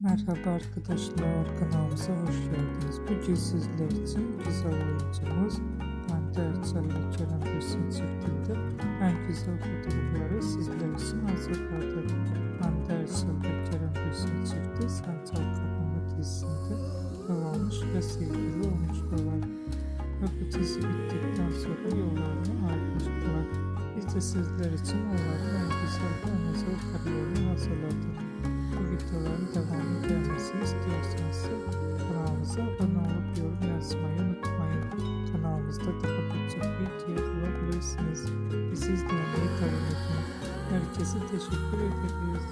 Merhaba arkadaşlar kanalımıza hoş geldiniz. Bugün sizler için güzel oyuncumuz Erçel ve Kerem Bürsin çiftinde en güzel fotoğrafları sizler için hazırladık. Erçel ve Kerem Bürsin çifti Sancal Kapama dizisinde yol ve sevgili olmuşlar. Ve bu dizi bittikten sonra yollarını ayrılmışlar. Biz de sizler için onların en güzel ve en özel kariyerini hazırladık. Bu videoların devam ücretsiz dinlemeyi kabul etmek. Herkese teşekkür ederiz.